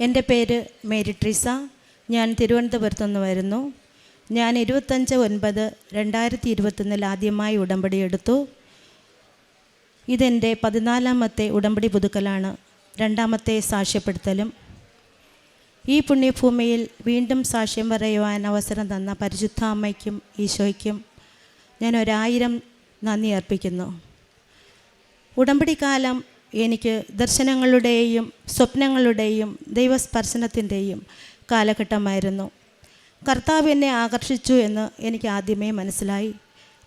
എന്റെ പേര് മേരി ട്രീസ. ഞാൻ തിരുവനന്തപുരത്തു നിന്ന് വരുന്നു. ഞാൻ ഇരുപത്തഞ്ച് ഒൻപത് രണ്ടായിരത്തി ഇരുപത്തൊന്നിൽ ആദ്യമായി ഉടമ്പടി എടുത്തു. ഇതെന്റെ പതിനാലാമത്തെ ഉടമ്പടി പുതുക്കലാണ്. രണ്ടാമത്തെ സാക്ഷ്യപ്പെടുത്തലും. ഈ പുണ്യഭൂമിയിൽ വീണ്ടും സാക്ഷ്യം പറയുവാൻ അവസരം തന്ന പരിശുദ്ധ അമ്മയ്ക്കും ഈശോയ്ക്കും ഞാൻ ഒരായിരം നന്ദി അർപ്പിക്കുന്നു. ഉടമ്പടിക്കാലം എനിക്ക് ദർശനങ്ങളുടെയും സ്വപ്നങ്ങളുടെയും ദൈവസ്പർശനത്തിന്റെയും കാലഘട്ടമായിരുന്നു. കർത്താവ് എന്നെ ആകർഷിച്ചു എന്ന് എനിക്ക് ആദ്യമേ മനസ്സിലായി.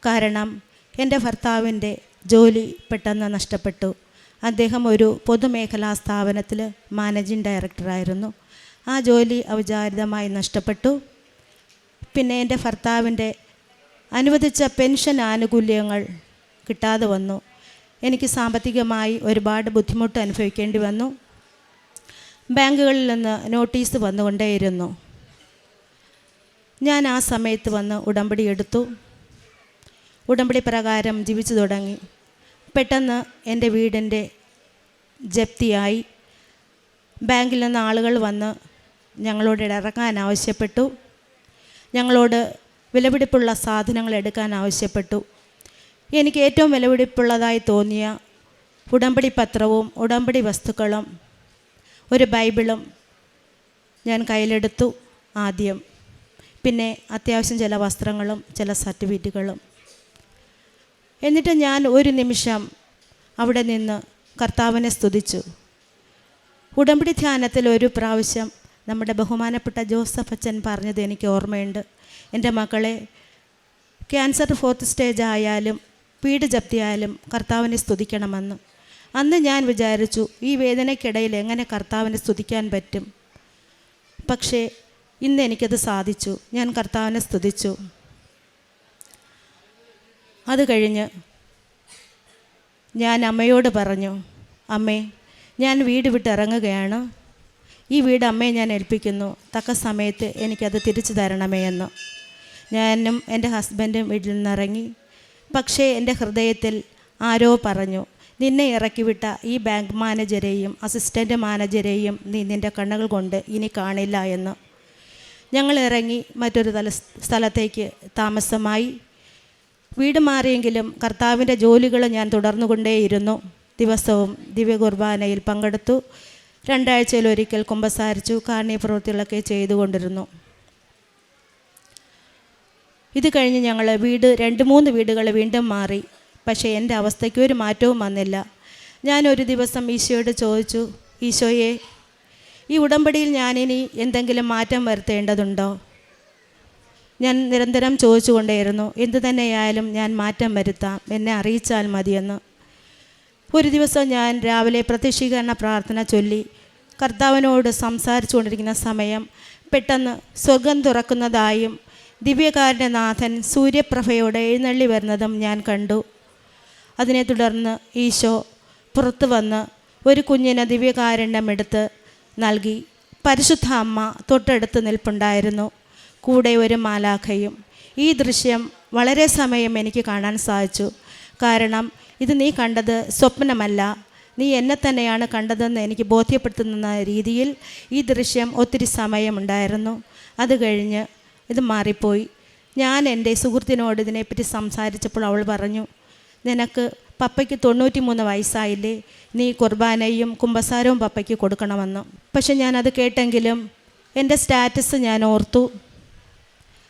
കാരണം എന്റെ ഭർത്താവിന്റെ ജോലി പെട്ടെന്ന് നഷ്ടപ്പെട്ടു. അദ്ദേഹം ഒരു പൊതുമേഖലാ സ്ഥാപനത്തിൽ മാനേജിംഗ് ഡയറക്ടറായിരുന്നു ആ ജോലി ഔചാരിതമായി നഷ്ടപ്പെട്ടു. പിന്നെ എന്റെ ഭർത്താവിന്റെ അനുവദിച്ച പെൻഷൻ ആനുകൂല്യങ്ങൾ കിട്ടാതെ വന്നു. എനിക്ക് സാമ്പത്തികമായി ഒരുപാട് ബുദ്ധിമുട്ട് അനുഭവിക്കേണ്ടി വന്നു. ബാങ്കുകളിൽ നിന്ന് നോട്ടീസ് വന്നുകൊണ്ടേയിരുന്നു. ഞാൻ ആ സമയത്ത് വന്ന് ഉടമ്പടി എടുത്തു. ഉടമ്പടി പ്രകാരം ജീവിച്ചു തുടങ്ങി. പെട്ടെന്ന് എന്റെ വീടിന്റെ ജപ്തിയായി. ബാങ്കിൽ നിന്ന് ആളുകൾ വന്ന് ഞങ്ങളോട് ഇറങ്ങാൻ ആവശ്യപ്പെട്ടു. ഞങ്ങളോട് വിലപിടിപ്പുള്ള സാധനങ്ങൾ എടുക്കാൻ ആവശ്യപ്പെട്ടു. എനിക്ക് ഏറ്റവും വിലപിടിപ്പുള്ളതായി തോന്നിയ ഉടമ്പടി പത്രവും ഉടമ്പടി വസ്തുക്കളും ഒരു ബൈബിളും ഞാൻ കയ്യിലെടുത്തു ആദ്യം. പിന്നെ അത്യാവശ്യം ചില വസ്ത്രങ്ങളും ചില സർട്ടിഫിക്കറ്റുകളും. എന്നിട്ട് ഞാൻ ഒരു നിമിഷം അവിടെ നിന്ന് കർത്താവിനെ സ്തുതിച്ചു. ഉടമ്പടി ധ്യാനത്തിൽ ഒരു പ്രാവശ്യം നമ്മുടെ ബഹുമാനപ്പെട്ട ജോസഫ് അച്ഛൻ പറഞ്ഞത് എനിക്ക് ഓർമ്മയുണ്ട്. എന്റെ മക്കളെ ക്യാൻസർ ഫോർത്ത് സ്റ്റേജ് ആയാലും വീട് ജപ്തിയായാലും കർത്താവിനെ സ്തുതിക്കണമെന്ന്. അന്ന് ഞാൻ വിചാരിച്ചു ഈ വേദനയ്ക്കിടയിൽ എങ്ങനെ കർത്താവിനെ സ്തുതിക്കാൻ പറ്റും? പക്ഷേ ഇന്ന് എനിക്കത് സാധിച്ചു. ഞാൻ കർത്താവിനെ സ്തുതിച്ചു. അത് കഴിഞ്ഞ് ഞാൻ അമ്മയോട് പറഞ്ഞു അമ്മേ ഞാൻ വീട് വിട്ട് ഇറങ്ങുകയാണ്. ഈ വീട് അമ്മയെ ഞാൻ ഏൽപ്പിക്കുന്നു. തക്ക സമയത്ത് എനിക്കത് തിരിച്ചു തരണമേ എന്ന്. ഞാനും എന്റെ ഹസ്ബൻഡും വീട്ടിൽ നിന്ന് ഇറങ്ങി പക്ഷേ എന്റെ ഹൃദയത്തിൽ ആരോ പറഞ്ഞു നിന്നെ ഇറക്കിവിട്ട ഈ ബാങ്ക് മാനേജരെയും അസിസ്റ്റന്റ് മാനേജരെയും നീ നിന്റെ കണ്ണുകൾ കൊണ്ട് ഇനി കാണില്ല എന്ന്. ഞങ്ങൾ ഇറങ്ങി മറ്റൊരു തല സ്ഥലത്തേക്ക് താമസമായി. വീട് മാറിയെങ്കിലും കർത്താവിന്റെ ജോലികൾ ഞാൻ തുടർന്നുകൊണ്ടേയിരുന്നു. ദിവസവും ദിവ്യ കുർബാനയിൽ പങ്കെടുത്തു. രണ്ടാഴ്ചയിൽ ഒരിക്കൽ കുമ്പസാരിച്ചു കാർണീയ പ്രവൃത്തികളൊക്കെ ചെയ്തുകൊണ്ടിരുന്നു. ഇത് കഴിഞ്ഞ് ഞങ്ങൾ വീട് രണ്ട് മൂന്ന് വീടുകൾ വീണ്ടും മാറി. പക്ഷേ എന്റെ അവസ്ഥയ്ക്ക് ഒരു മാറ്റവും വന്നില്ല. ഞാനൊരു ദിവസം ഈശോയോട് ചോദിച്ചു ഈശോയെ ഈ ഉടമ്പടിയിൽ ഞാനിനി എന്തെങ്കിലും മാറ്റം വരുത്തേണ്ടതുണ്ടോ? ഞാൻ നിരന്തരം ചോദിച്ചുകൊണ്ടേയിരുന്നു എന്തു തന്നെയായാലും ഞാൻ മാറ്റം വരുത്താം എന്നെ അറിയിച്ചാൽ മതിയെന്ന്. ഒരു ദിവസം ഞാൻ രാവിലെ പ്രത്യക്ഷീകരണ പ്രാർത്ഥന ചൊല്ലി കർത്താവിനോട് സംസാരിച്ചുകൊണ്ടിരിക്കുന്ന സമയം പെട്ടെന്ന് സ്വർഗം തുറക്കുന്നതായും ദിവ്യകാരന്റെ നാഥൻ സൂര്യപ്രഭയോടെ എഴുന്നള്ളി വരുന്നതും ഞാൻ കണ്ടു. അതിനെ തുടർന്ന് ഈശോ പുറത്തു വന്ന് ഒരു കുഞ്ഞിന് ദിവ്യകാരുണ്യം എടുത്ത് നൽകി. പരിശുദ്ധ അമ്മ തൊട്ടടുത്ത് നിൽപ്പുണ്ടായിരുന്നു. കൂടെ ഒരു മാലാഖയും. ഈ ദൃശ്യം വളരെ സമയം എനിക്ക് കാണാൻ സാധിച്ചു. കാരണം ഇത് നീ കണ്ടത് സ്വപ്നമല്ല. നീ എന്നെ തന്നെയാണ് കണ്ടതെന്ന് എനിക്ക് ബോധ്യപ്പെടുത്തുന്ന രീതിയിൽ ഈ ദൃശ്യം ഒത്തിരി സമയമുണ്ടായിരുന്നു. അത് കഴിഞ്ഞ് ഇത് മാറിപ്പോയി. ഞാൻ എന്റെ സുഹൃത്തിനോട് ഇതിനെപ്പറ്റി സംസാരിച്ചപ്പോൾ അവൾ പറഞ്ഞു നിനക്ക് പപ്പയ്ക്ക് തൊണ്ണൂറ്റി മൂന്ന് വയസ്സായില്ലേ നീ കുർബാനയും കുമ്പസാരവും പപ്പയ്ക്ക് കൊടുക്കണമെന്ന്. പക്ഷെ ഞാനത് കേട്ടെങ്കിലും എന്റെ സ്റ്റാറ്റസ് ഞാൻ ഓർത്തു.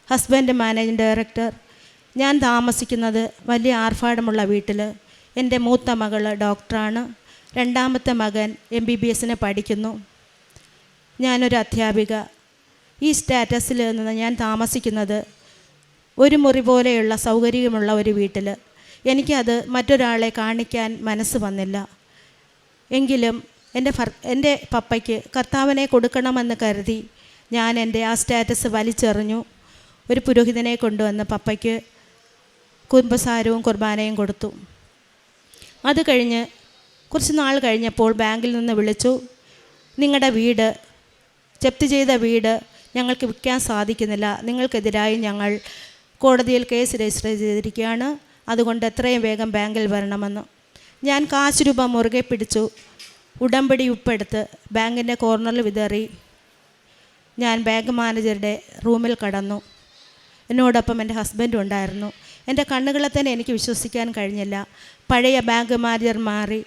ഹസ്ബൻഡ് മാനേജിംഗ് ഡയറക്ടർ ഞാൻ താമസിക്കുന്നത് വലിയ ആർഭാടമുള്ള വീട്ടിൽ എന്റെ മൂത്ത മകൾ ഡോക്ടറാണ്. രണ്ടാമത്തെ മകൻ എം ബി ബി എസിനെ പഠിക്കുന്നു. ഞാനൊരു അധ്യാപിക. ഈ സ്റ്റാറ്റസിൽ നിന്ന് ഞാൻ താമസിക്കുന്നത് ഒരു മുറി പോലെയുള്ള സൗകര്യമുള്ള ഒരു വീട്ടിൽ. എനിക്കത് മറ്റൊരാളെ കാണിക്കാൻ മനസ്സ് വന്നില്ല. എങ്കിലും എന്റെ ഭർ എന്റെ പപ്പയ്ക്ക് കർത്താവിനെ കൊടുക്കണമെന്ന് കരുതി ഞാൻ എന്റെ ആ സ്റ്റാറ്റസ് വലിച്ചെറിഞ്ഞു. ഒരു പുരോഹിതനെ കൊണ്ടുവന്ന് പപ്പയ്ക്ക് കുടുംബസാരവും കുർബാനയും കൊടുത്തു. അത് കഴിഞ്ഞ് കുറച്ച് നാൾ കഴിഞ്ഞപ്പോൾ ബാങ്കിൽ നിന്ന് വിളിച്ചു നിങ്ങളുടെ വീട് ജപ്തി ചെയ്ത വീട് ഞങ്ങൾക്ക് വിൽക്കാൻ സാധിക്കുന്നില്ല. നിങ്ങൾക്കെതിരായി ഞങ്ങൾ കോടതിയിൽ കേസ് രജിസ്റ്റർ ചെയ്തിരിക്കുകയാണ്. അതുകൊണ്ട് എത്രയും വേഗം ബാങ്കിൽ വരണമെന്ന്. ഞാൻ കാശ് രൂപ മുറുകെ പിടിച്ചു. ഉടമ്പടി ഉപ്പെടുത്ത് ബാങ്കിന്റെ കോർണറിൽ വിതറി. ഞാൻ ബാങ്ക് മാനേജറുടെ റൂമിൽ കടന്നു. എന്നോടൊപ്പം എന്റെ ഹസ്ബൻഡും ഉണ്ടായിരുന്നു. എന്റെ കണ്ണുകളെ തന്നെ എനിക്ക് വിശ്വസിക്കാൻ കഴിഞ്ഞില്ല. പഴയ ബാങ്ക് മാനേജർ മാറി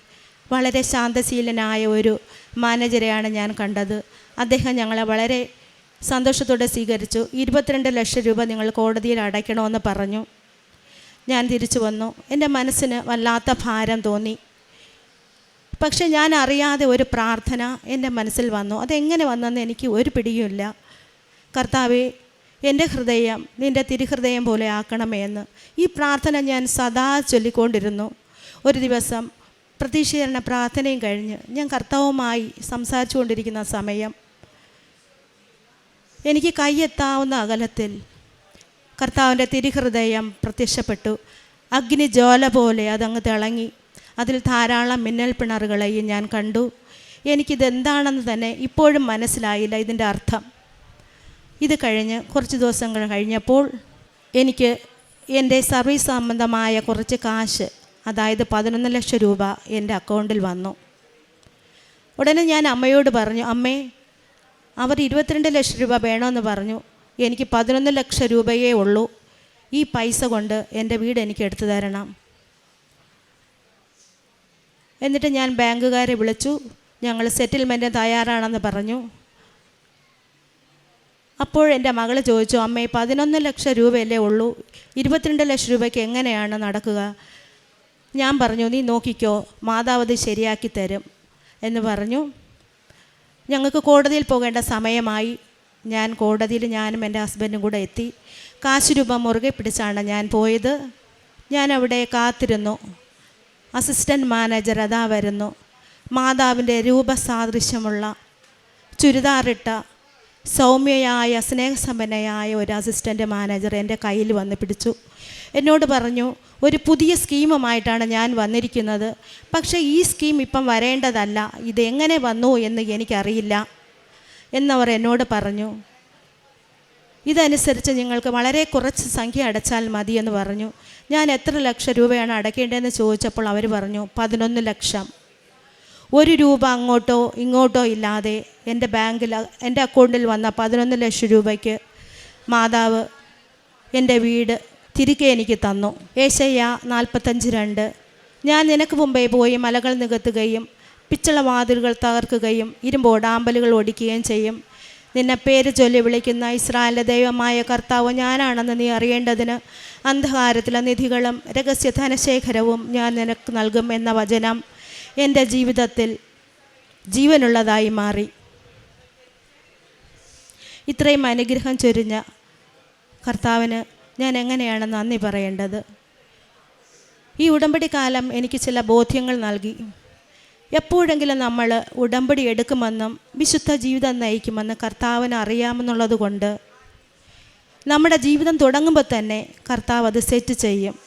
വളരെ ശാന്തശീലനായ ഒരു മാനേജരെയാണ് ഞാൻ കണ്ടത്. അദ്ദേഹം ഞങ്ങളെ വളരെ സന്തോഷത്തോടെ സ്വീകരിച്ചു. ഇരുപത്തിരണ്ട് ലക്ഷം രൂപ നിങ്ങൾ കോടതിയിൽ അടയ്ക്കണമെന്ന് പറഞ്ഞു. ഞാൻ തിരിച്ചു വന്നു. എന്റെ മനസ്സിന് വല്ലാത്ത ഭാരം തോന്നി. പക്ഷെ ഞാൻ അറിയാതെ ഒരു പ്രാർത്ഥന എന്റെ മനസ്സിൽ വന്നു. അതെങ്ങനെ വന്നെന്ന് എനിക്ക് ഒരു പിടിയുമില്ല. കർത്താവെ എന്റെ ഹൃദയം നിന്റെ തിരുഹൃദയം പോലെ ആക്കണമേ എന്ന്. ഈ പ്രാർത്ഥന ഞാൻ സദാ ചൊല്ലിക്കൊണ്ടിരുന്നു. ഒരു ദിവസം പ്രതീക്ഷീകരണ പ്രാർത്ഥനയും കഴിഞ്ഞ് ഞാൻ കർത്താവുമായി സംസാരിച്ചു കൊണ്ടിരിക്കുന്ന സമയം എനിക്ക് കൈയെത്താവുന്ന അകലത്തിൽ കർത്താവിന്റെ തിരിഹൃദയം പ്രത്യക്ഷപ്പെട്ടു. അഗ്നി ജ്വാല പോലെ അതങ്ങ് തിളങ്ങി. അതിൽ ധാരാളം മിന്നൽ പിണറുകളെയും ഞാൻ കണ്ടു. എനിക്കിതെന്താണെന്ന് തന്നെ ഇപ്പോഴും മനസ്സിലായില്ല ഇതിന്റെ അർത്ഥം. ഇത് കഴിഞ്ഞ് കുറച്ച് ദിവസങ്ങൾ കഴിഞ്ഞപ്പോൾ എനിക്ക് എന്റെ സർവീസ് സംബന്ധമായ കുറച്ച് കാശ് അതായത് പതിനൊന്ന് ലക്ഷം രൂപ എന്റെ അക്കൗണ്ടിൽ വന്നു. ഉടനെ ഞാൻ അമ്മയോട് പറഞ്ഞു അമ്മേ അവർ ഇരുപത്തിരണ്ട് ലക്ഷം രൂപ വേണമെന്ന് പറഞ്ഞു. എനിക്ക് പതിനൊന്ന് ലക്ഷം രൂപയേ ഉള്ളൂ. ഈ പൈസ കൊണ്ട് എന്റെ വീട് എനിക്ക് എടുത്തു തരണം. എന്നിട്ട് ഞാൻ ബാങ്കുകാരെ വിളിച്ചു. ഞങ്ങൾ സെറ്റിൽമെന്റ് തയ്യാറാണെന്ന് പറഞ്ഞു. അപ്പോൾ എന്റെ മകൾ ചോദിച്ചു അമ്മേ പതിനൊന്ന് ലക്ഷം രൂപയല്ലേ ഉള്ളൂ? ഇരുപത്തിരണ്ട് ലക്ഷം രൂപയ്ക്ക് എങ്ങനെയാണ് നടക്കുക? ഞാൻ പറഞ്ഞു നീ നോക്കിക്കോ മാതാവ് ശരിയാക്കി തരും. എന്ന് പറഞ്ഞു. ഞങ്ങൾക്ക് കോടതിയിൽ പോകേണ്ട സമയമായി. ഞാൻ കോടതിയിൽ ഞാനും എന്റെ ഹസ്ബൻഡും കൂടെ എത്തി. കാശ് രൂപ മുറുകെ പിടിച്ചാണ് ഞാൻ പോയത്. ഞാൻ അവിടെ കാത്തിരുന്നു. അസിസ്റ്റന്റ് മാനേജർ അതാ വരുന്നു. മാതാവിന്റെ രൂപസാദൃശ്യമുള്ള ചുരിദാറിട്ട സൗമ്യയായ സ്നേഹസമ്പന്നയായ ഒരു അസിസ്റ്റന്റ് മാനേജർ എന്റെ കയ്യിൽ വന്ന് പിടിച്ചു. എന്നോട് പറഞ്ഞു ഒരു പുതിയ സ്കീമുമായിട്ടാണ് ഞാൻ വന്നിരിക്കുന്നത്. പക്ഷേ ഈ സ്കീം ഇപ്പം വരേണ്ടതല്ല. ഇതെങ്ങനെ വന്നു എന്ന് എനിക്കറിയില്ല. എന്നവർ എന്നോട് പറഞ്ഞു ഇതനുസരിച്ച് നിങ്ങൾക്ക് വളരെ കുറച്ച് സംഖ്യ അടച്ചാൽ മതി എന്ന് പറഞ്ഞു. ഞാൻ എത്ര ലക്ഷം രൂപയാണ് അടയ്ക്കേണ്ടതെന്ന് ചോദിച്ചപ്പോൾ അവർ പറഞ്ഞു പതിനൊന്ന് ലക്ഷം. ഒരു രൂപ അങ്ങോട്ടോ ഇങ്ങോട്ടോ ഇല്ലാതെ എന്റെ ബാങ്കിൽ എന്റെ അക്കൗണ്ടിൽ വന്ന പതിനൊന്ന് ലക്ഷം രൂപയ്ക്ക് മാതാവ് എന്റെ വീട് തിരികെ എനിക്ക് തന്നു. ഏശയ്യ നാൽപ്പത്തഞ്ച് രണ്ട് ഞാൻ നിനക്ക് മുമ്പേ പോയി മലകൾ നികത്തുകയും പിച്ചള വാതിലുകൾ തകർക്കുകയും ഇരുമ്പോടാമ്പലുകൾ ഒടിക്കുകയും ചെയ്യും. നിന്നെ പേര് ചൊല്ലി വിളിക്കുന്ന ഇസ്രായേലിന്റെ ദൈവമായ കർത്താവ് ഞാനാണെന്ന് നീ അറിയേണ്ടതിന് അന്ധകാരത്തിലെ നിധികളും രഹസ്യ ധനശേഖരവും ഞാൻ നിനക്ക് നൽകും എന്ന വചനം എന്റെ ജീവിതത്തിൽ ജീവനുള്ളതായി മാറി. ഇത്രയും അനുഗ്രഹം ചൊരിഞ്ഞ കർത്താവിന് ഞാൻ എങ്ങനെയാണ് നന്ദി പറയേണ്ടത്? ഈ ഉടമ്പടി കാലം എനിക്ക് ചില ബോധ്യങ്ങൾ നൽകി. എപ്പോഴെങ്കിലും നമ്മൾ ഉടമ്പടി എടുക്കുമെന്നും വിശുദ്ധ ജീവിതം നയിക്കുമെന്ന് കർത്താവിന് അറിയാമെന്നുള്ളത് കൊണ്ട് നമ്മുടെ ജീവിതം തുടങ്ങുമ്പോൾ തന്നെ കർത്താവ് അത് സെറ്റ് ചെയ്യും.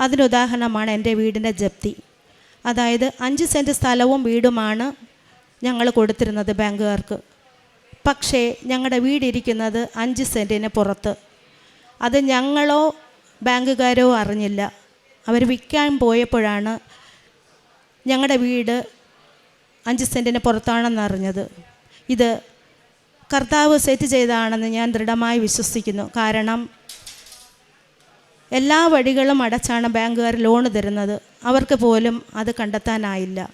അതിനുദാഹരണമാണ് എന്റെ വീടിന്റെ ജപ്തി. അതായത് അഞ്ച് സെന്റ് സ്ഥലവും വീടുമാണ് ഞങ്ങൾ കൊടുത്തിരുന്നത് ബാങ്കുകാർക്ക്. പക്ഷേ ഞങ്ങളുടെ വീടിരിക്കുന്നത് അഞ്ച് സെന്റിന് പുറത്ത്. അത് ഞങ്ങളോ ബാങ്കുകാരോ അറിഞ്ഞില്ല. അവർ വിൽക്കാൻ പോയപ്പോഴാണ് ഞങ്ങളുടെ വീട് അഞ്ച് സെന്റിന് പുറത്താണെന്ന് അറിഞ്ഞത്. ഇത് കർത്താവ് സെറ്റ് ചെയ്താണെന്ന് ഞാൻ ദൃഢമായി വിശ്വസിക്കുന്നു. കാരണം എല്ലാ വഴികളും അടച്ചാണ് ബാങ്കുകാർ ലോൺ തരുന്നത്. അവർക്ക് പോലും അത് കണ്ടെത്താനായില്ല.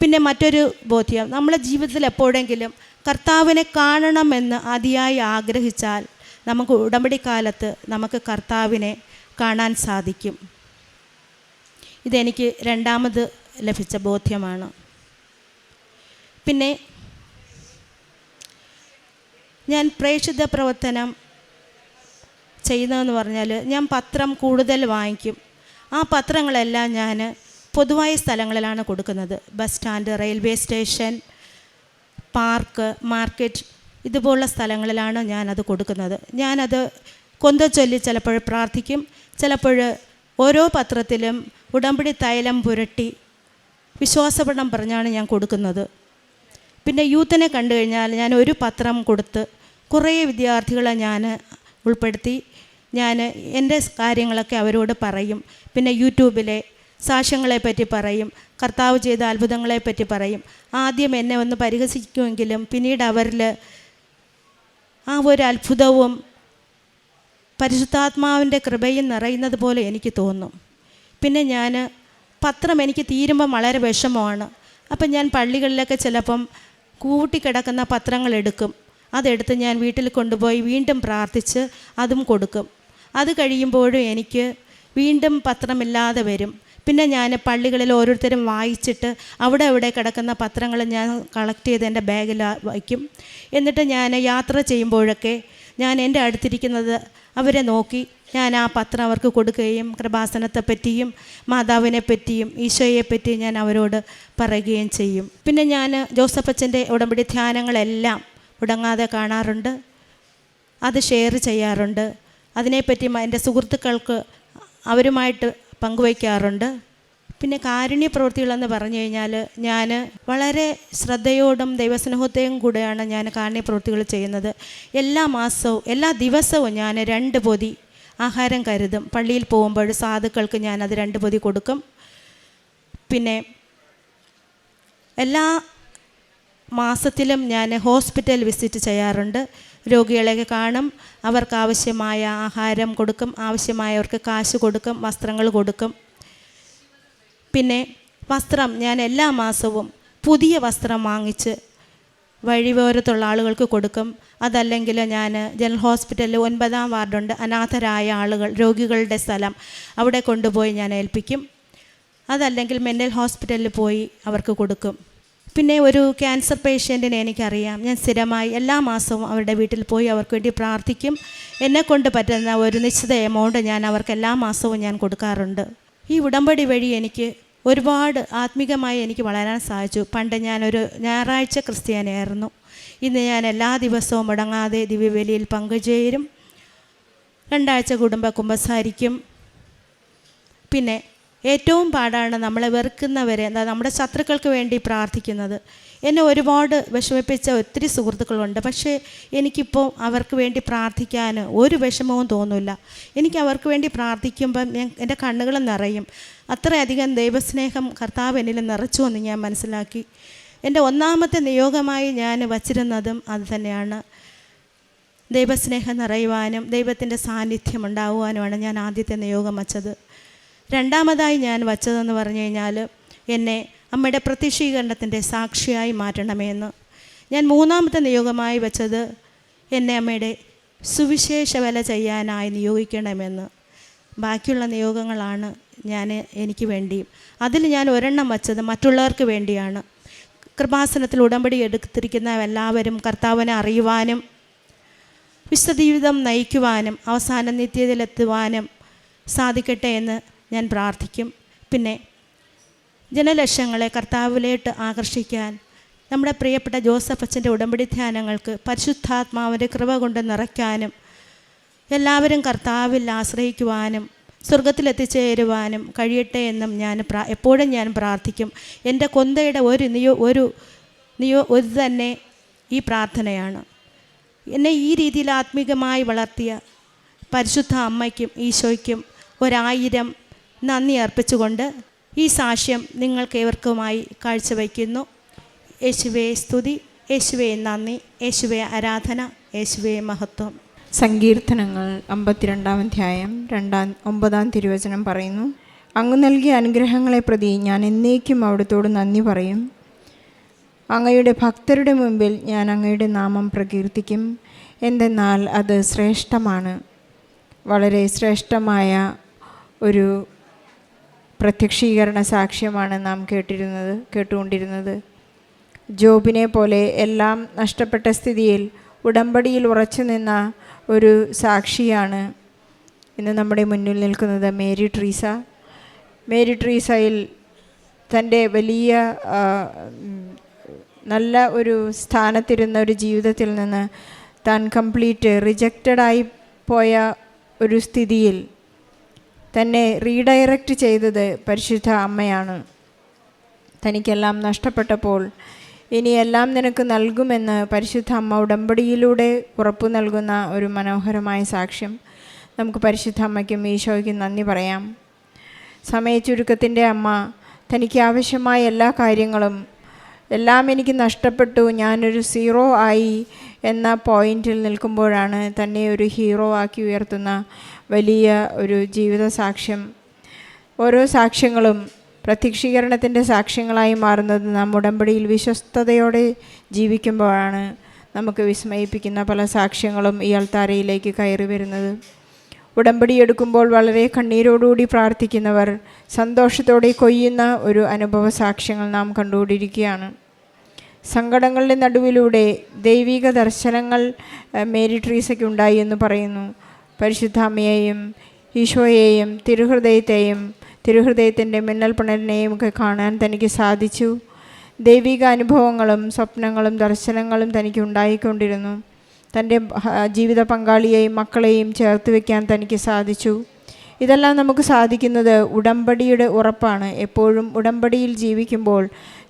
പിന്നെ മറ്റൊരു ബോധ്യം. നമ്മുടെ ജീവിതത്തിൽ എപ്പോഴെങ്കിലും കർത്താവിനെ കാണണമെന്ന് അതിയായി ആഗ്രഹിച്ചാൽ നമുക്ക് ഉടമ്പടി കാലത്ത് നമുക്ക് കർത്താവിനെ കാണാൻ സാധിക്കും. ഇതെനിക്ക് രണ്ടാമത് ലഭിച്ച ബോധ്യമാണ്. പിന്നെ ഞാൻ പ്രേക്ഷിത പ്രവർത്തനം ചെയ്യുന്നതെന്ന് പറഞ്ഞാൽ ഞാൻ പത്രം കൂടുതൽ വാങ്ങിക്കും. ആ പത്രങ്ങളെല്ലാം ഞാൻ പൊതുവായ സ്ഥലങ്ങളിലാണ് കൊടുക്കുന്നത്. Bus stand railway station park market ഇതുപോലുള്ള സ്ഥലങ്ങളിലാണ് ഞാനത് കൊടുക്കുന്നത്. ഞാനത് കൊന്ത ചൊല്ലി ചിലപ്പോൾ പ്രാർത്ഥിക്കും ചിലപ്പോൾ ഓരോ പത്രത്തിലും ഉടമ്പടി തൈലം പുരട്ടി വിശ്വാസപടം പറഞ്ഞാണ് ഞാൻ കൊടുക്കുന്നത്. പിന്നെ യൂത്തിനെ കണ്ടു കഴിഞ്ഞാൽ ഞാൻ ഒരു പത്രം കൊടുത്ത് കുറേ വിദ്യാർത്ഥികളെ ഞാൻ ഉൾപ്പെടുത്തി. ഞാൻ എന്റെ കാര്യങ്ങളൊക്കെ അവരോട് പറയും. പിന്നെ യൂട്യൂബിലെ സാക്ഷ്യങ്ങളെപ്പറ്റി പറയും കർത്താവ് ചെയ്ത അത്ഭുതങ്ങളെ പറ്റി പറയും. ആദ്യം എന്നെ ഒന്ന് പരിഹസിക്കുമെങ്കിലും പിന്നീട് അവരിൽ ആ ഒരു അത്ഭുതവും പരിശുദ്ധാത്മാവിന്റെ കൃപയും നിറയുന്നത് പോലെ എനിക്ക് തോന്നും. പിന്നെ ഞാൻ പത്രം എനിക്ക് തീരുമ്പം വളരെ വിഷമമാണ്. അപ്പം ഞാൻ പള്ളികളിലൊക്കെ ചിലപ്പം കൂട്ടിക്കിടക്കുന്ന പത്രങ്ങൾ എടുക്കും. അതെടുത്ത് ഞാൻ വീട്ടിൽ കൊണ്ടുപോയി വീണ്ടും പ്രാർത്ഥിച്ച് അതും കൊടുക്കും. അത് കഴിയുമ്പോഴും എനിക്ക് വീണ്ടും പത്രമില്ലാതെ വരും. പിന്നെ ഞാൻ പള്ളികളിൽ ഓരോരുത്തരും വായിച്ചിട്ട് അവിടെ അവിടെ കിടക്കുന്ന പത്രങ്ങൾ ഞാൻ കളക്ട് ചെയ്ത് എന്റെ ബാഗിൽ വയ്ക്കും. എന്നിട്ട് ഞാൻ യാത്ര ചെയ്യുമ്പോഴൊക്കെ ഞാൻ എന്റെ അടുത്തിരിക്കുന്നത് അവരെ നോക്കി. ഞാൻ ആ പത്രം അവർക്ക് കൊടുക്കുകയും കൃപാസനത്തെ പറ്റിയും മാതാവിനെ പറ്റിയും ഈശോയെ പറ്റിയും ഞാൻ അവരോട് പറയുകയും ചെയ്യും. പിന്നെ ഞാൻ ജോസഫ് ജോസഫച്ചന്റെ ഉടമ്പടി ധ്യാനങ്ങളെല്ലാം മുടങ്ങാതെ കാണാറുണ്ട്. അത് ഷെയർ ചെയ്യാറുണ്ട്. അതിനെപ്പറ്റി എന്റെ സുഹൃത്തുക്കൾക്ക് അവരുമായിട്ട് പങ്കുവയ്ക്കാറുണ്ട്. പിന്നെ കാരുണ്യ പ്രവൃത്തികളെന്ന് പറഞ്ഞു കഴിഞ്ഞാൽ ഞാൻ വളരെ ശ്രദ്ധയോടും ദൈവസ്നേഹത്തെയും കൂടെയാണ് ഞാൻ കാരുണ്യ പ്രവൃത്തികൾ ചെയ്യുന്നത്. എല്ലാ മാസവും എല്ലാ ദിവസവും ഞാൻ രണ്ട് പൊതി ആഹാരം കരുതും. പള്ളിയിൽ പോകുമ്പോൾ സാധുക്കൾക്ക് ഞാൻ അത് രണ്ട് പൊതി കൊടുക്കും. പിന്നെ എല്ലാ മാസത്തിലും ഞാൻ ഹോസ്പിറ്റൽ വിസിറ്റ് ചെയ്യാറുണ്ട്. രോഗികളെയൊക്കെ കാണും. അവർക്ക് ആവശ്യമായ ആഹാരം കൊടുക്കും. ആവശ്യമായവർക്ക് കാശ് കൊടുക്കും. വസ്ത്രങ്ങൾ കൊടുക്കും. പിന്നെ വസ്ത്രം ഞാൻ എല്ലാ മാസവും പുതിയ വസ്ത്രം വാങ്ങിച്ച് വഴിവോരത്തുള്ള ആളുകൾക്ക് കൊടുക്കും. അതല്ലെങ്കിൽ ഞാൻ ജനറൽ ഹോസ്പിറ്റലിൽ ഒൻപതാം വാർഡുണ്ട്. അനാഥരായ ആളുകൾ രോഗികളുടെ സ്ഥലം അവിടെ കൊണ്ടുപോയി ഞാൻ ഏൽപ്പിക്കും. അതല്ലെങ്കിൽ മെന്റൽ ഹോസ്പിറ്റലിൽ പോയി അവർക്ക് കൊടുക്കും. പിന്നെ ഒരു ക്യാൻസർ പേഷ്യന്റിനെ എനിക്കറിയാം. ഞാൻ സ്ഥിരമായി എല്ലാ മാസവും അവരുടെ വീട്ടിൽ പോയി അവർക്ക് വേണ്ടി പ്രാർത്ഥിക്കും. എന്നെ കൊണ്ട് പറ്റുന്ന ഒരു നിശ്ചിത എമൗണ്ട് ഞാൻ അവർക്ക് എല്ലാ മാസവും ഞാൻ കൊടുക്കാറുണ്ട്. ഈ ഉടമ്പടി വഴി എനിക്ക് ഒരുപാട് ആത്മീകമായി എനിക്ക് വളരാൻ സാധിച്ചു. പണ്ട് ഞാനൊരു ഞായറാഴ്ച ക്രിസ്ത്യാനിയായിരുന്നു. ഇന്ന് ഞാൻ എല്ലാ ദിവസവും മുടങ്ങാതെ ദിവ്യവേലിയിൽ പങ്കുചേരും. രണ്ടാഴ്ച കുടുംബ കുമ്പസാരിക്കും. പിന്നെ ഏറ്റവും പാടാണ് നമ്മളെ വെറുക്കുന്നവരെ എന്താ നമ്മുടെ ശത്രുക്കൾക്ക് വേണ്ടി പ്രാർത്ഥിക്കുന്നത്. എന്നെ ഒരുപാട് വിഷമിപ്പിച്ച ഒത്തിരി സുഹൃത്തുക്കളുണ്ട്. പക്ഷേ എനിക്കിപ്പോൾ അവർക്ക് വേണ്ടി പ്രാർത്ഥിക്കാൻ ഒരു വിഷമവും തോന്നില്ല. എനിക്ക് അവർക്ക് വേണ്ടി പ്രാർത്ഥിക്കുമ്പം ഞാൻ എന്റെ കണ്ണുകൾ നിറയും. അത്രയധികം ദൈവസ്നേഹം കർത്താവ് എന്നിൽ നിറച്ചു എന്ന് ഞാൻ മനസ്സിലാക്കി. എന്റെ ഒന്നാമത്തെ നിയോഗമായി ഞാൻ വച്ചിരുന്നതും അത് തന്നെയാണ്. ദൈവസ്നേഹം നിറയുവാനും ദൈവത്തിന്റെ സാന്നിധ്യം ഉണ്ടാകുവാനുമാണ് ഞാൻ ആദ്യത്തെ നിയോഗം വച്ചത്. രണ്ടാമതായി ഞാൻ വച്ചതെന്ന് പറഞ്ഞു കഴിഞ്ഞാൽ എന്നെ അമ്മയുടെ പ്രത്യക്ഷീകരണത്തിന്റെ സാക്ഷിയായി മാറ്റണമെന്ന് ഞാൻ മൂന്നാമത്തെ നിയോഗമായി വെച്ചത് എന്നെ അമ്മയുടെ സുവിശേഷ വില ചെയ്യാനായി നിയോഗിക്കണമെന്ന്. ബാക്കിയുള്ള നിയോഗങ്ങളാണ് ഞാൻ എനിക്ക് വേണ്ടിയും അതിൽ ഞാൻ ഒരെണ്ണം വച്ചത് മറ്റുള്ളവർക്ക് വേണ്ടിയാണ്. കൃപാസനത്തിൽ ഉടമ്പടി എടുത്തിരിക്കുന്ന എല്ലാവരും കർത്താവിനെ അറിയുവാനും വിശ്വജീവിതം നയിക്കുവാനും അവസാന നിത്യതയിലെത്തുവാനും സാധിക്കട്ടെ എന്ന് ഞാൻ പ്രാർത്ഥിക്കും. പിന്നെ ജനലക്ഷങ്ങളെ കർത്താവിലേട്ട് ആകർഷിക്കാൻ നമ്മുടെ പ്രിയപ്പെട്ട ജോസഫ് അച്ഛന്റെ ഉടമ്പടി ധ്യാനങ്ങൾക്ക് പരിശുദ്ധാത്മാവിന്റെ കൃപ കൊണ്ട് നിറയ്ക്കാനും എല്ലാവരും കർത്താവിൽ ആശ്രയിക്കുവാനും സ്വർഗത്തിലെത്തിച്ചേരുവാനും കഴിയട്ടെ എന്നും ഞാൻ പ്രാ എപ്പോഴും ഞാൻ പ്രാർത്ഥിക്കും. എന്റെ കൊന്തയുടെ ഒരു നിയോ ഒരു നിയോ ഒരു തന്നെ ഈ പ്രാർത്ഥനയാണ്. എന്നെ ഈ രീതിയിൽ ആത്മീകമായി വളർത്തിയ പരിശുദ്ധ അമ്മയ്ക്കും ഈശോയ്ക്കും ഒരായിരം നന്ദി അർപ്പിച്ചുകൊണ്ട് ഈ സാക്ഷ്യം നിങ്ങൾക്കേവർക്കുമായി കാഴ്ചവയ്ക്കുന്നു. യേശുവേ സ്തുതി യേശുവേ നന്ദി യേശുവേ ആരാധന യേശുവേ മഹത്വം. സങ്കീർത്തനങ്ങൾ അമ്പത്തിരണ്ടാം അധ്യായം രണ്ടാം ഒമ്പതാം തിരുവചനം പറയുന്നു അങ്ങ് നൽകിയ അനുഗ്രഹങ്ങളെ പ്രതി ഞാൻ എന്നേക്കും അവിടുത്തോട് നന്ദി പറയും. അങ്ങയുടെ ഭക്തരുടെ മുമ്പിൽ ഞാൻ അങ്ങയുടെ നാമം പ്രകീർത്തിക്കും. എന്തെന്നാൽ അത് ശ്രേഷ്ഠമാണ്. വളരെ ശ്രേഷ്ഠമായ ഒരു പ്രത്യക്ഷീകരണ സാക്ഷ്യമാണ് നാം കേട്ടിരുന്നത് കേട്ടുകൊണ്ടിരുന്നത്. ജോബിനെ പോലെ എല്ലാം നഷ്ടപ്പെട്ട സ്ഥിതിയിൽ ഉടമ്പടിയിൽ ഉറച്ചു നിന്ന ഒരു സാക്ഷിയാണ് ഇന്ന് നമ്മുടെ മുന്നിൽ നിൽക്കുന്നത് മേരി ട്രീസ. മേരി ട്രീസയിൽ തന്റെ വലിയ നല്ല ഒരു സ്ഥാനത്തിരുന്ന ഒരു ജീവിതത്തിൽ നിന്ന് താൻ കംപ്ലീറ്റ് റിജക്റ്റഡായി പോയ ഒരു സ്ഥിതിയിൽ തന്നെ റീഡയറക്റ്റ് ചെയ്തത് പരിശുദ്ധ അമ്മയാണ്. തനിക്കെല്ലാം നഷ്ടപ്പെട്ടപ്പോൾ ഇനി എല്ലാം നിനക്ക് നൽകുമെന്ന് പരിശുദ്ധ അമ്മ ഉടമ്പടിയിലൂടെ ഉറപ്പു നൽകുന്ന ഒരു മനോഹരമായ സാക്ഷ്യം നമുക്ക് പരിശുദ്ധ അമ്മയ്ക്കും ഈശോയ്ക്കും നന്ദി പറയാം. സമയച്ചുരുക്കത്തിന്റെ അമ്മ തനിക്ക് ആവശ്യമായ എല്ലാ കാര്യങ്ങളും എല്ലാം എനിക്ക് നഷ്ടപ്പെട്ടു ഞാനൊരു സീറോ ആയി എന്ന പോയിന്റിൽ നിൽക്കുമ്പോഴാണ് തന്നെ ഒരു ഹീറോ ആക്കി ഉയർത്തുന്ന വലിയ ഒരു ജീവിത സാക്ഷ്യം. ഓരോ സാക്ഷ്യങ്ങളും പ്രത്യക്ഷീകരണത്തിന്റെ സാക്ഷ്യങ്ങളായി മാറുന്നത് നാം ഉടമ്പടിയിൽ വിശ്വസ്തയോടെ ജീവിക്കുമ്പോഴാണ് നമുക്ക് വിസ്മയിപ്പിക്കുന്ന പല സാക്ഷ്യങ്ങളും ഈ അൾത്താരയിലേക്ക് കയറി വരുന്നത്. ഉടമ്പടി എടുക്കുമ്പോൾ വളരെ കണ്ണീരോടുകൂടി പ്രാർത്ഥിക്കുന്നവർ സന്തോഷത്തോടെ കൊയ്യുന്ന ഒരു അനുഭവ സാക്ഷ്യങ്ങൾ നാം കണ്ടുകൊണ്ടിരിക്കുകയാണ്. സങ്കടങ്ങളുടെ നടുവിലൂടെ ദൈവിക ദർശനങ്ങൾ മേരി ട്രീസയ്ക്ക് ഉണ്ടായി എന്ന് പറയുന്നു. പരിശുദ്ധാമ്മയെയും ഈശോയെയും തിരുഹൃദയത്തെയും തിരുഹൃദയത്തിന്റെ മിന്നൽ പുണരിനെയും ഒക്കെ കാണാൻ തനിക്ക് സാധിച്ചു. ദൈവിക അനുഭവങ്ങളും സ്വപ്നങ്ങളും ദർശനങ്ങളും തനിക്ക് ഉണ്ടായിക്കൊണ്ടിരുന്നു. തന്റെ ജീവിത പങ്കാളിയെയും മക്കളെയും ചേർത്ത് വയ്ക്കാൻ തനിക്ക് സാധിച്ചു. ഇതെല്ലാം നമുക്ക് സാധിക്കുന്നത് ഉടമ്പടിയുടെ ഉറപ്പാണ്. എപ്പോഴും ഉടമ്പടിയിൽ ജീവിക്കുമ്പോൾ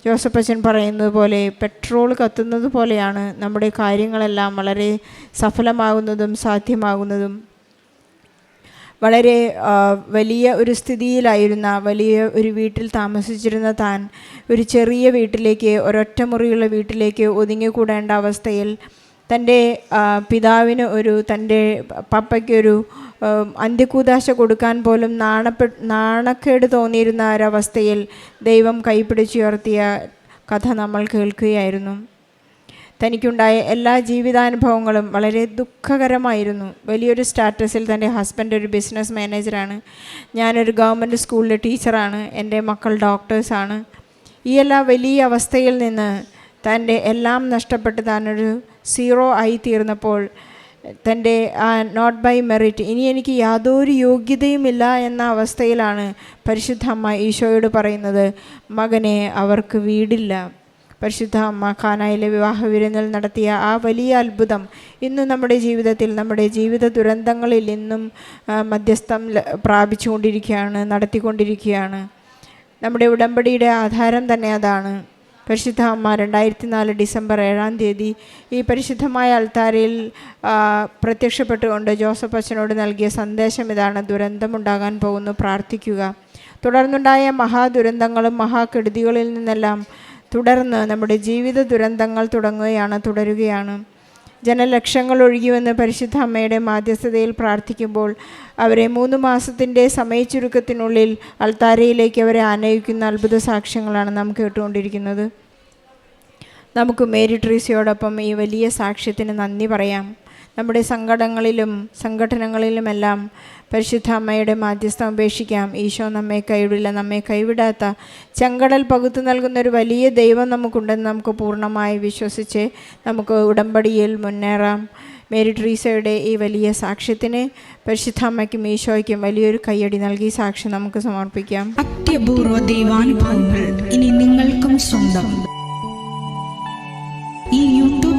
ജോസഫ് അച്ഛൻ പറയുന്നത് പോലെ പെട്രോൾ കത്തുന്നത് പോലെയാണ് നമ്മുടെ കാര്യങ്ങളെല്ലാം വളരെ സഫലമാകുന്നതും സാധ്യമാകുന്നതും. വളരെ വലിയ ഒരു സ്ഥിതിയിലായിരുന്ന വലിയ ഒരു വീട്ടിൽ താമസിച്ചിരുന്ന താൻ ഒരു ചെറിയ വീട്ടിലേക്ക് ഒരൊറ്റ മുറിയുള്ള വീട്ടിലേക്ക് ഒതുങ്ങിക്കൂടേണ്ട അവസ്ഥയിൽ തന്റെ പിതാവിന് ഒരു തന്റെ പപ്പയ്ക്കൊരു ആ, അന്ത്യകൂതാശ കൊടുക്കാൻ പോലും നാണപ്പെ നാണക്കേട് തോന്നിയിരുന്ന ഒരവസ്ഥയിൽ ദൈവം കൈപ്പിടിച്ചുയർത്തിയ കഥ നമ്മൾ കേൾക്കുകയായിരുന്നു. തനിക്കുണ്ടായ എല്ലാ ജീവിതാനുഭവങ്ങളും വളരെ ദുഃഖകരമായിരുന്നു. വലിയൊരു സ്റ്റാറ്റസിൽ തന്റെ ഹസ്ബൻഡ് ഒരു ബിസിനസ് മാനേജറാണ്. ഞാനൊരു ഗവൺമെന്റ് സ്കൂളിലെ ടീച്ചറാണ്. എന്റെ മക്കൾ ഡോക്ടേഴ്സാണ് ഈ എല്ലാ വലിയ അവസ്ഥയിൽ നിന്ന് തന്റെ എല്ലാം നഷ്ടപ്പെട്ട് താനൊരു സീറോ ആയി തീർന്നപ്പോൾ തന്റെ നോട്ട് ബൈ മെറിറ്റ് ഇനി എനിക്ക് യാതൊരു യോഗ്യതയുമില്ല എന്ന അവസ്ഥയിലാണ് പരിശുദ്ധ അമ്മ ഈശോയോട് പറയുന്നത്. മകനെ അവർക്ക് വീടില്ല. പരിശുദ്ധ അമ്മ ഖാനായിലെ വിവാഹ വിരുന്നിൽ നടത്തിയ ആ വലിയ അത്ഭുതം ഇന്നും നമ്മുടെ ജീവിതത്തിൽ നമ്മുടെ ജീവിത ദുരന്തങ്ങളിൽ ഇന്നും മധ്യസ്ഥം പ്രാപിച്ചുകൊണ്ടിരിക്കുകയാണ് നടത്തിക്കൊണ്ടിരിക്കുകയാണ്. നമ്മുടെ ഉടമ്പടിയുടെ ആധാരം തന്നെ അതാണ്. പരിശുദ്ധ അമ്മ രണ്ടായിരത്തി നാല് ഡിസംബർ ഏഴാം തീയതി ഈ പരിശുദ്ധമായ അൽത്താരയിൽ പ്രത്യക്ഷപ്പെട്ടുകൊണ്ട് ജോസഫ് അച്ഛനോട് നൽകിയ സന്ദേശം ഇതാണ്. ദുരന്തമുണ്ടാകാൻ പോകുന്നു പ്രാർത്ഥിക്കുക. തുടർന്നുണ്ടായ മഹാദുരന്തങ്ങളും മഹാകെടുതികളിൽ നിന്നെല്ലാം തുടർന്ന് നമ്മുടെ ജീവിത ദുരന്തങ്ങൾ തുടങ്ങുകയാണ് തുടരുകയാണ്. ജനലക്ഷങ്ങൾ ഒഴുകിവന്ന് പരിശുദ്ധ അമ്മയുടെ മാധ്യസ്ഥതയിൽ പ്രാർത്ഥിക്കുമ്പോൾ അവരെ മൂന്ന് മാസത്തിന്റെ സമയച്ചുരുക്കത്തിനുള്ളിൽ അൾത്താരയിലേക്ക് അവരെ ആനയിക്കുന്ന അത്ഭുത സാക്ഷ്യങ്ങളാണ് നാം കേട്ടുകൊണ്ടിരിക്കുന്നത്. നമുക്ക് മേരി ട്രീസിയോടൊപ്പം ഈ വലിയ സാക്ഷ്യത്തിന് നന്ദി പറയാം. നമ്മുടെ സങ്കടങ്ങളിലും സംഘടനകളിലുമെല്ലാം പരിശുദ്ധ അമ്മയുടെ മാധ്യസ്ഥം ഉപേക്ഷിക്കാം. ഈശോ നമ്മെ കൈവിടില്ല നമ്മെ കൈവിടാത്ത ചെങ്കടൽ പകുത്തു നൽകുന്ന ഒരു വലിയ ദൈവം നമുക്കുണ്ടെന്ന് നമുക്ക് പൂർണമായി വിശ്വസിച്ച് നമുക്ക് ഉടമ്പടിയിൽ മുന്നേറാം. മേരി ട്രീസയുടെ ഈ വലിയ സാക്ഷ്യത്തിന് പരിശുദ്ധ അമ്മയ്ക്കും ഈശോയ്ക്കും വലിയൊരു കയ്യടി നൽകി സാക്ഷ്യം നമുക്ക് സമർപ്പിക്കാം. അത്യപൂർവ ദൈവാനുഭവങ്ങൾ ഇനി നിങ്ങൾക്കും സ്വന്തം.